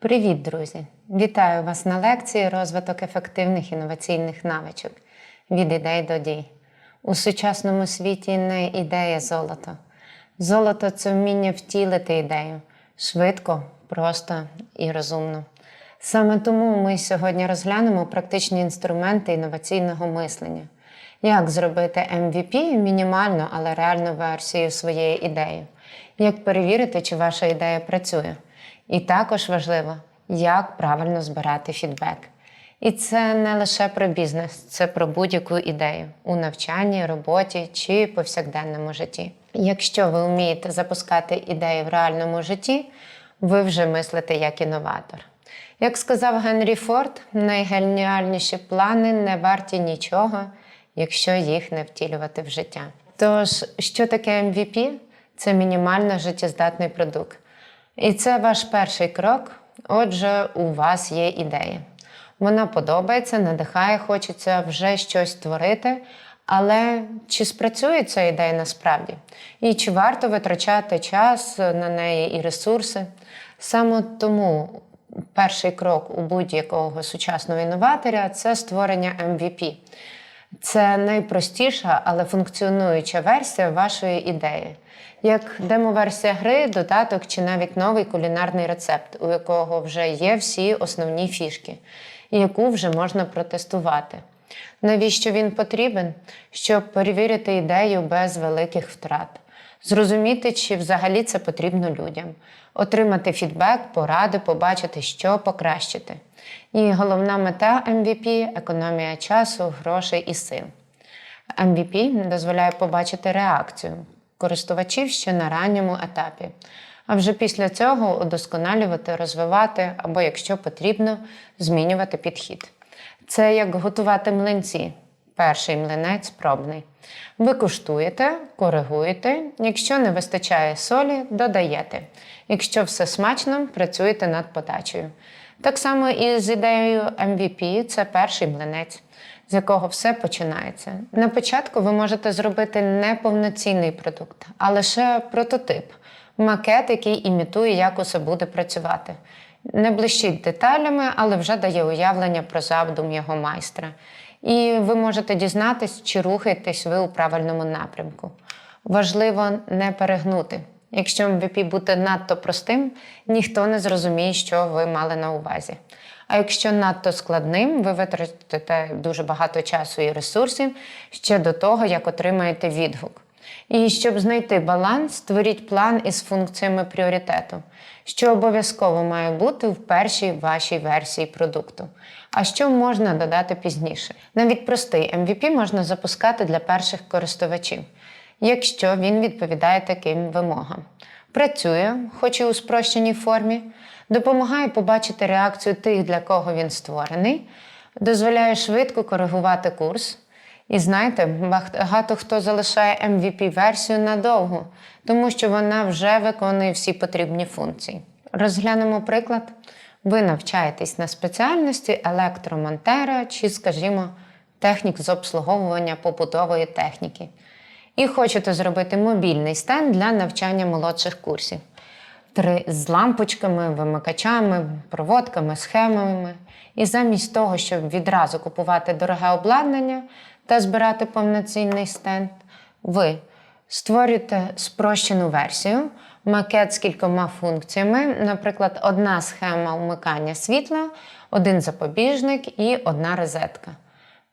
Привіт, друзі! Вітаю вас на лекції розвиток ефективних інноваційних навичок від ідей до дій. У сучасному світі не ідея золото. Золото це вміння втілити ідею швидко, просто і розумно. Саме тому ми сьогодні розглянемо практичні інструменти інноваційного мислення. Як зробити MVP мінімальну, але реальну версію своєї ідеї? Як перевірити, чи ваша ідея працює? І також важливо, як правильно збирати фідбек. І це не лише про бізнес, це про будь-яку ідею у навчанні, роботі чи повсякденному житті. Якщо ви вмієте запускати ідеї в реальному житті, ви вже мислите як інноватор. Як сказав Генрі Форд, найгеніальніші плани не варті нічого, якщо їх не втілювати в життя. Тож, що таке MVP? Це мінімально життєздатний продукт. І це ваш перший крок. Отже, у вас є ідея. Вона подобається, надихає, хочеться вже щось творити. Але чи спрацює ця ідея насправді? І чи варто витрачати час на неї і ресурси? Саме тому перший крок у будь-якого сучасного інноватора це створення MVP. Це найпростіша, але функціонуюча версія вашої ідеї, як демо-версія гри, додаток чи навіть новий кулінарний рецепт, у якого вже є всі основні фішки, і яку вже можна протестувати. Навіщо він потрібен? Щоб перевірити ідею без великих втрат, зрозуміти, чи взагалі це потрібно людям, отримати фідбек, поради, побачити, що покращити. І головна мета MVP економія часу, грошей і сил. MVP дозволяє побачити реакцію користувачів ще на ранньому етапі, а вже після цього удосконалювати, розвивати або, якщо потрібно, змінювати підхід. Це як готувати млинці. Перший млинець пробний. Ви куштуєте, коригуєте. Якщо не вистачає солі, додаєте. Якщо все смачно, працюєте над подачею. Так само і з ідеєю MVP це перший млинець, з якого все починається. На початку ви можете зробити не повноцінний продукт, а лише прототип, макет, який імітує, як усе буде працювати. Не блищить деталями, але вже дає уявлення про задум його майстра. І ви можете дізнатись, чи рухаєтесь ви у правильному напрямку. Важливо не перегнути. Якщо MVP буде надто простим, ніхто не зрозуміє, що ви мали на увазі. А якщо надто складним, ви витратите дуже багато часу і ресурсів ще до того, як отримаєте відгук. І щоб знайти баланс, створіть план із функціями пріоритету, що обов'язково має бути в першій вашій версії продукту, а що можна додати пізніше. Навіть простий MVP можна запускати для перших користувачів, якщо він відповідає таким вимогам. Працює, хоч і у спрощеній формі, допомагає побачити реакцію тих, для кого він створений, дозволяє швидко коригувати курс. І знаєте, багато хто залишає MVP-версію надовго, тому що вона вже виконує всі потрібні функції. Розглянемо приклад. Ви навчаєтесь на спеціальності електромонтера чи, скажімо, технік з обслуговування побутової техніки. І хочете зробити мобільний стенд для навчання молодших курсів. Три з лампочками, вимикачами, проводками, схемами. І замість того, щоб відразу купувати дороге обладнання та збирати повноцінний стенд, ви створюєте спрощену версію, макет з кількома функціями, наприклад, одна схема вмикання світла, один запобіжник і одна розетка.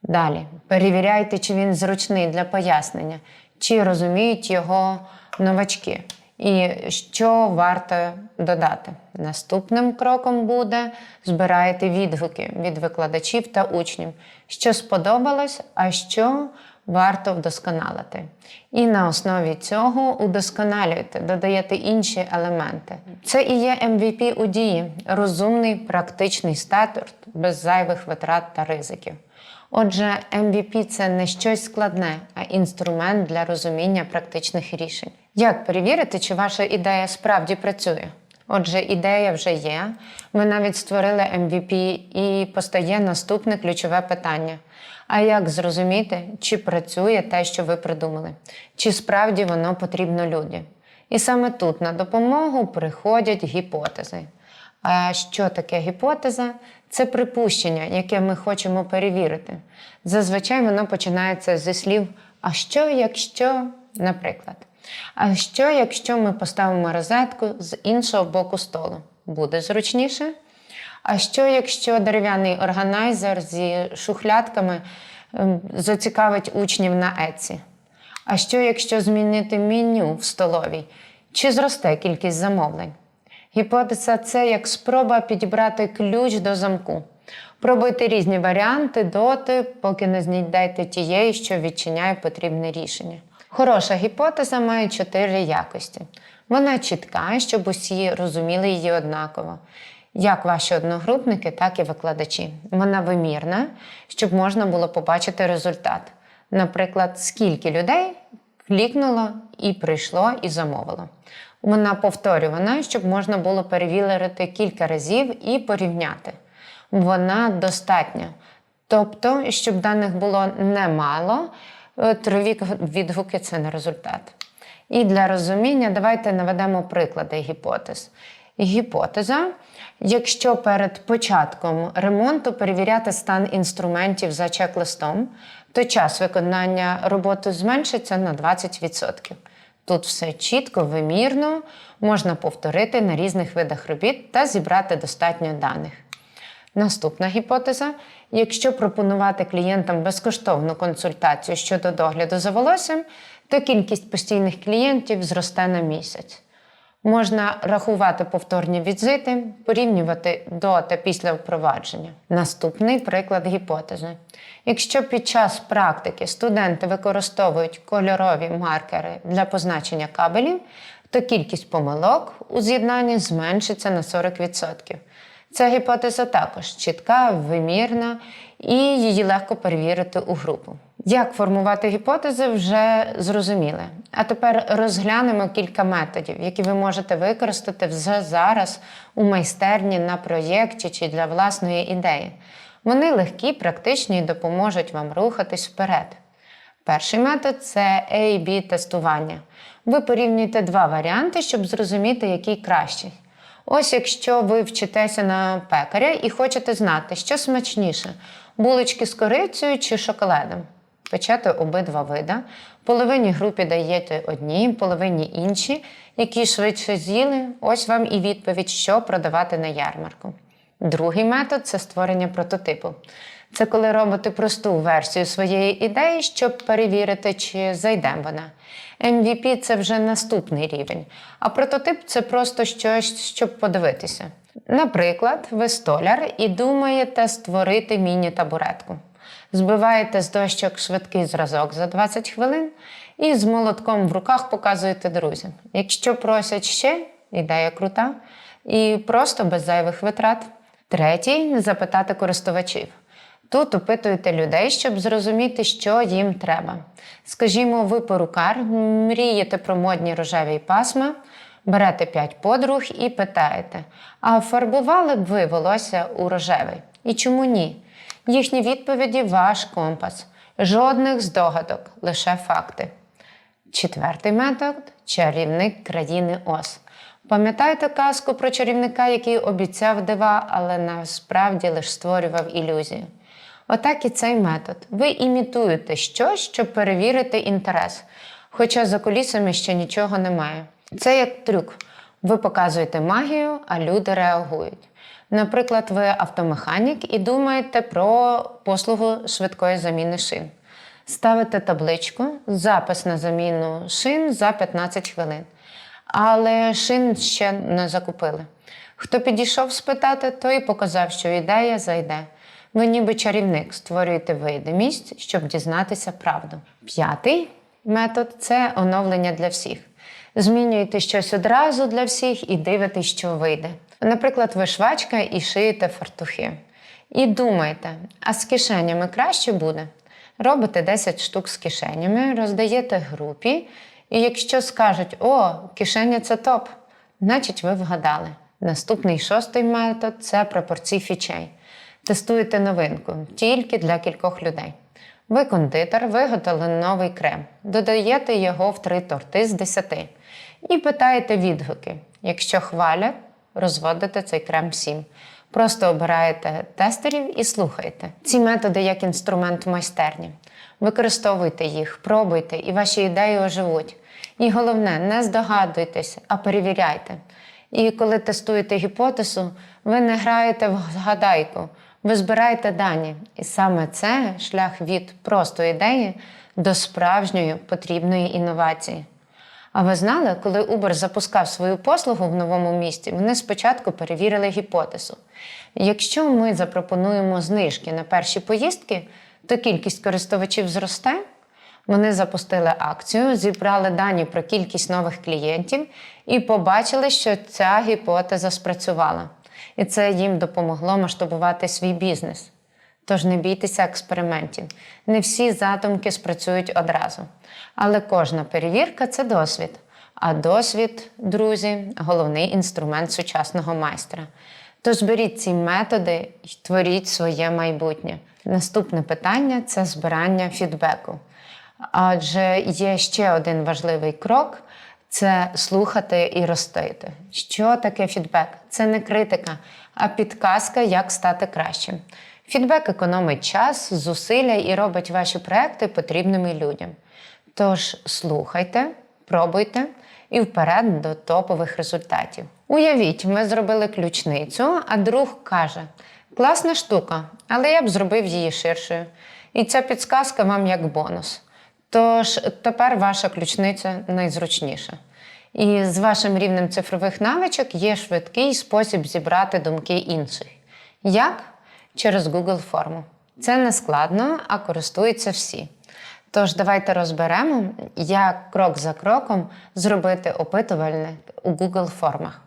Далі перевіряйте, чи він зручний для пояснення, чи розуміють його новачки. І що варто додати? Наступним кроком буде збираєте відгуки від викладачів та учнів, що сподобалось, а що варто вдосконалити. І на основі цього удосконалюєте, додаєте інші елементи. Це і є MVP у дії, розумний практичний старт без зайвих витрат та ризиків. Отже, MVP – це не щось складне, а інструмент для розуміння практичних рішень. Як перевірити, чи ваша ідея справді працює? Отже, ідея вже є. Ви навіть створили MVP і постає наступне ключове питання: а як зрозуміти, чи працює те, що ви придумали, чи справді воно потрібно людям? І саме тут на допомогу приходять гіпотези. Що таке гіпотеза? Це припущення, яке ми хочемо перевірити. Зазвичай воно починається зі слів А що, якщо, наприклад, а що, якщо ми поставимо розетку з іншого боку столу? Буде зручніше? А що, якщо дерев'яний органайзер зі шухлядками ем, зацікавить учнів на Еці? А що, якщо змінити меню в столовій? Чи зросте кількість замовлень? Гіпотеза це як спроба підібрати ключ до замку. Пробуйте різні варіанти доти, поки не знайдете тієї, що відчиняє потрібне рішення. Хороша гіпотеза має чотири якості. Вона чітка, щоб усі розуміли її однаково. Як ваші одногрупники, так і викладачі. Вона вимірна, щоб можна було побачити результат. Наприклад, скільки людей клікнуло і прийшло і замовило. Вона повторювана, щоб можна було перевірити кілька разів і порівняти. Вона достатня. Тобто, щоб даних було немало, е, відгуки це не результат. І для розуміння давайте наведемо приклади гіпотез. Гіпотеза, якщо перед початком ремонту перевіряти стан інструментів за чек-листом, то час виконання роботи зменшиться на 20%. Тут все чітко, вимірно, можна повторити на різних видах робіт та зібрати достатньо даних. Наступна гіпотеза: якщо пропонувати клієнтам безкоштовну консультацію щодо догляду за волоссям, то кількість постійних клієнтів зросте на місяць. Можна рахувати повторні візити, порівнювати до та після впровадження. Наступний приклад гіпотези. Якщо під час практики студенти використовують кольорові маркери для позначення кабелів, то кількість помилок у з'єднанні зменшиться на 40%. Ця гіпотеза також чітка, вимірна і її легко перевірити у групу. Як формувати гіпотези, вже зрозуміли. А тепер розглянемо кілька методів, які ви можете використати вже зараз у майстерні на проєкті чи для власної ідеї. Вони легкі, практичні і допоможуть вам рухатись вперед. Перший метод це A-B тестування. Ви порівнюєте два варіанти, щоб зрозуміти, який кращий. Ось якщо ви вчитеся на пекаря і хочете знати, що смачніше булочки з корицею чи шоколадом. Печете обидва вида, половині групі даєте одні, половині інші, які швидше з'їли. Ось вам і відповідь, що продавати на ярмарку. Другий метод це створення прототипу. Це коли робите просту версію своєї ідеї, щоб перевірити, чи зайде вона. MVP – це вже наступний рівень, а прототип це просто щось, щоб подивитися. Наприклад, ви столяр і думаєте створити міні-табуретку. Збиваєте з дощок швидкий зразок за 20 хвилин і з молотком в руках показуєте друзям. Якщо просять ще, ідея крута, і просто без зайвих витрат. Третій запитати користувачів. Тут опитуєте людей, щоб зрозуміти, що їм треба. Скажімо, ви перукар, мрієте про модні рожеві пасма, берете 5 подруг і питаєте: а фарбували б ви волосся у рожевий? І чому ні? Їхні відповіді ваш компас. Жодних здогадок, лише факти. Четвертий метод чарівник країни Оз. Пам'ятаєте казку про чарівника, який обіцяв дива, але насправді лише створював ілюзію? Отак і цей метод. Ви імітуєте щось, щоб перевірити інтерес, хоча за кулісами ще нічого немає. Це як трюк. Ви показуєте магію, а люди реагують. Наприклад, ви автомеханік і думаєте про послугу швидкої заміни шин. Ставите табличку, запис на заміну шин за 15 хвилин. Але шин ще не закупили. Хто підійшов спитати, той показав, що ідея зайде. Ви ніби чарівник створюєте видимість, щоб дізнатися правду. П'ятий метод це оновлення для всіх. Змінюєте щось одразу для всіх і дивитесь, що вийде. Наприклад, ви швачка і шиєте фартухи. І думаєте, а з кишенями краще буде? Робите 10 штук з кишенями, роздаєте групі, і якщо скажуть, о, кишеня це топ, значить ви вгадали. Наступний шостий метод це пропорції фічей. Тестуєте новинку тільки для кількох людей. Ви кондитер, виготовили новий крем, додаєте його в три торти з 10 і питаєте відгуки. Якщо хвалять, розводите цей крем всім. Просто обираєте тестерів і слухайте. Ці методи як інструмент в майстерні. Використовуйте їх, пробуйте, і ваші ідеї оживуть. І головне, не здогадуйтесь, а перевіряйте. І коли тестуєте гіпотезу, ви не граєте в гадайку, ви збираєте дані. І саме це шлях від простої ідеї до справжньої потрібної інновації. А ви знали, коли Uber запускав свою послугу в новому місті, вони спочатку перевірили гіпотезу. Якщо ми запропонуємо знижки на перші поїздки, то кількість користувачів зросте. Вони запустили акцію, зібрали дані про кількість нових клієнтів і побачили, що ця гіпотеза спрацювала. І це їм допомогло масштабувати свій бізнес. Тож не бійтеся експериментів. Не всі задумки спрацюють одразу. Але кожна перевірка це досвід. А досвід, друзі, головний інструмент сучасного майстра. Тож беріть ці методи і творіть своє майбутнє. Наступне питання це збирання фідбеку. Адже є ще один важливий крок це слухати і ростити. Що таке фідбек? Це не критика, а підказка, як стати кращим. Фідбек економить час, зусилля і робить ваші проекти потрібними людям. Тож слухайте, пробуйте і вперед до топових результатів. Уявіть, ми зробили ключницю, а друг каже: класна штука, але я б зробив її ширшою. І ця підсказка вам як бонус. Тож тепер ваша ключниця найзручніша. І з вашим рівнем цифрових навичок є швидкий спосіб зібрати думки інших. Як? Через Google форму. Це не складно, а користуються всі. Тож давайте розберемо, як крок за кроком зробити опитувальник у Google формах.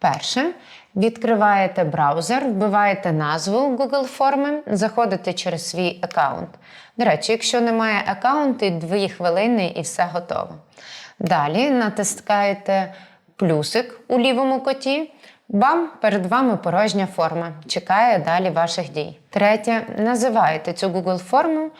Перше, відкриваєте браузер, вбиваєте назву Google форми, заходите через свій аккаунт. До речі, якщо немає аккаунту, дві хвилини і все готово. Далі натискаєте плюсик у лівому коті. Бам, перед вами порожня форма. Чекає далі ваших дій. Третє, називаєте цю Google форму.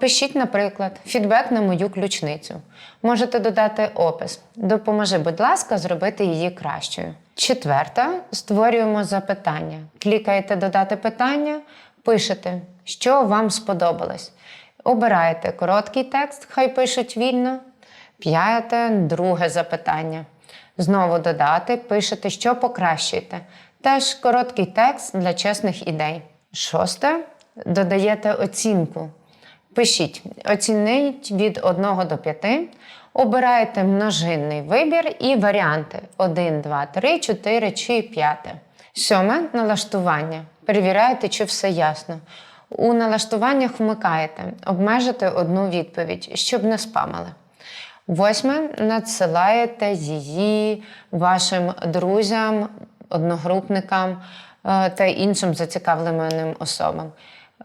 Пишіть, наприклад, фідбек на мою ключницю. Можете додати опис. Допоможи, будь ласка, зробити її кращою. Четверта, створюємо запитання. Клікаєте Додати питання, пишете, що вам сподобалось. Обираєте короткий текст, хай пишуть вільно. П'яте, друге запитання. Знову додати, пишете, що покращуєте. Теж короткий текст для чесних ідей. Шосте, додаєте оцінку. Пишіть, оцініть від 1 до 5. Обираєте множинний вибір і варіанти 1, 2, 3, 4 чи 5. Сьоме налаштування. Перевіряєте, чи все ясно. У налаштуваннях вмикаєте, обмежите одну відповідь, щоб не спамили. Восьме надсилаєте її вашим друзям, одногрупникам е, та іншим зацікавленим особам.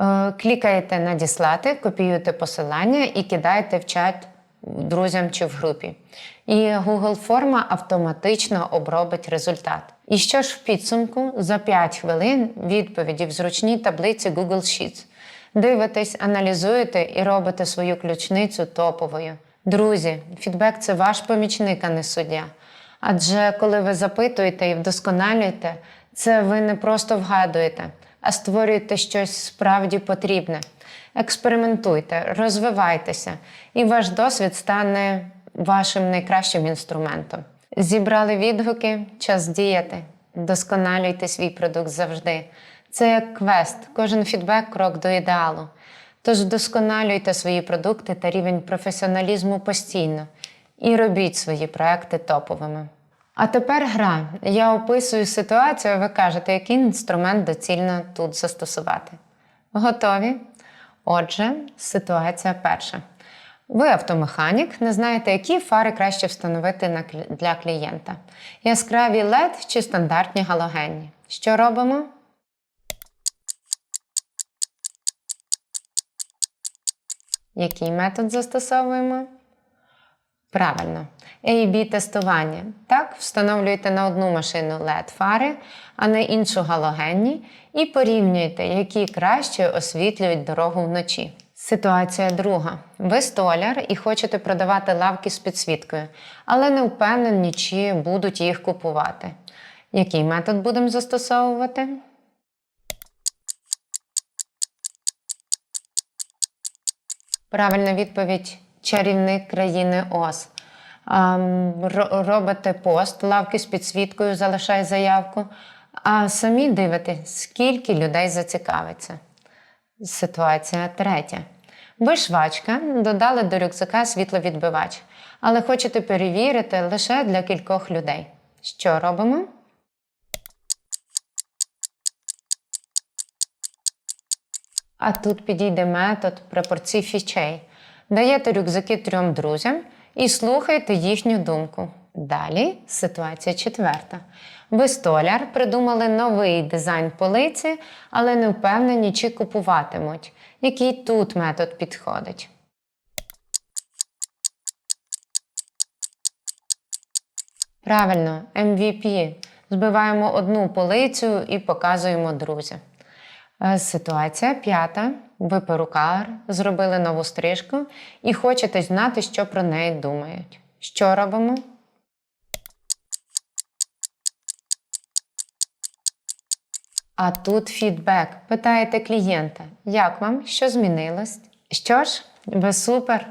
Е, Клікаєте Надіслати, копіюєте посилання і кидаєте в чат друзям чи в групі. І Google форма автоматично обробить результат. І що ж в підсумку за 5 хвилин відповіді в зручній таблиці Google Sheets. Дивитесь, аналізуєте і робите свою ключницю топовою. Друзі, фідбек це ваш помічник, а не суддя. Адже коли ви запитуєте і вдосконалюєте, це ви не просто вгадуєте, а створюєте щось справді потрібне. Експериментуйте, розвивайтеся, і ваш досвід стане вашим найкращим інструментом. Зібрали відгуки, час діяти. Досконалюйте свій продукт завжди. Це як квест, кожен фідбек крок до ідеалу. Тож вдосконалюйте свої продукти та рівень професіоналізму постійно і робіть свої проекти топовими. А тепер гра. Я описую ситуацію, а ви кажете, який інструмент доцільно тут застосувати. Готові? Отже, ситуація перша. Ви автомеханік, не знаєте, які фари краще встановити для клієнта. Яскраві LED чи стандартні галогенні. Що робимо? Який метод застосовуємо? Правильно. ab тестування. Так, встановлюєте на одну машину LED-фари, а на іншу галогенні, і порівнюєте, які краще освітлюють дорогу вночі. Ситуація друга. Ви столяр і хочете продавати лавки з підсвіткою, але не впевнені, чи будуть їх купувати. Який метод будемо застосовувати? Правильна відповідь чарівник країни Оз. Робите пост, лавки з підсвіткою, залишай заявку, а самі дивитесь, скільки людей зацікавиться. Ситуація третя. Ви швачка, додали до рюкзака світловідбивач, але хочете перевірити лише для кількох людей. Що робимо? А тут підійде метод пропорцій фічей. Даєте рюкзаки трьом друзям і слухайте їхню думку. Далі ситуація четверта. Ви столяр придумали новий дизайн полиці, але не впевнені, чи купуватимуть. Який тут метод підходить? Правильно, MVP. Збиваємо одну полицю і показуємо друзям. Е, Ситуація п'ята. Ви перукар, зробили нову стрижку і хочете знати, що про неї думають. Що робимо? А тут фідбек. Питаєте клієнта, як вам, що змінилось? Що ж, ви супер.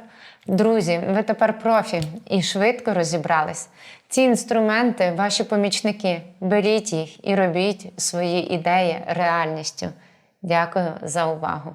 Друзі, ви тепер профі і швидко розібрались. Ці інструменти ваші помічники. Беріть їх і робіть свої ідеї реальністю. Дякую за увагу!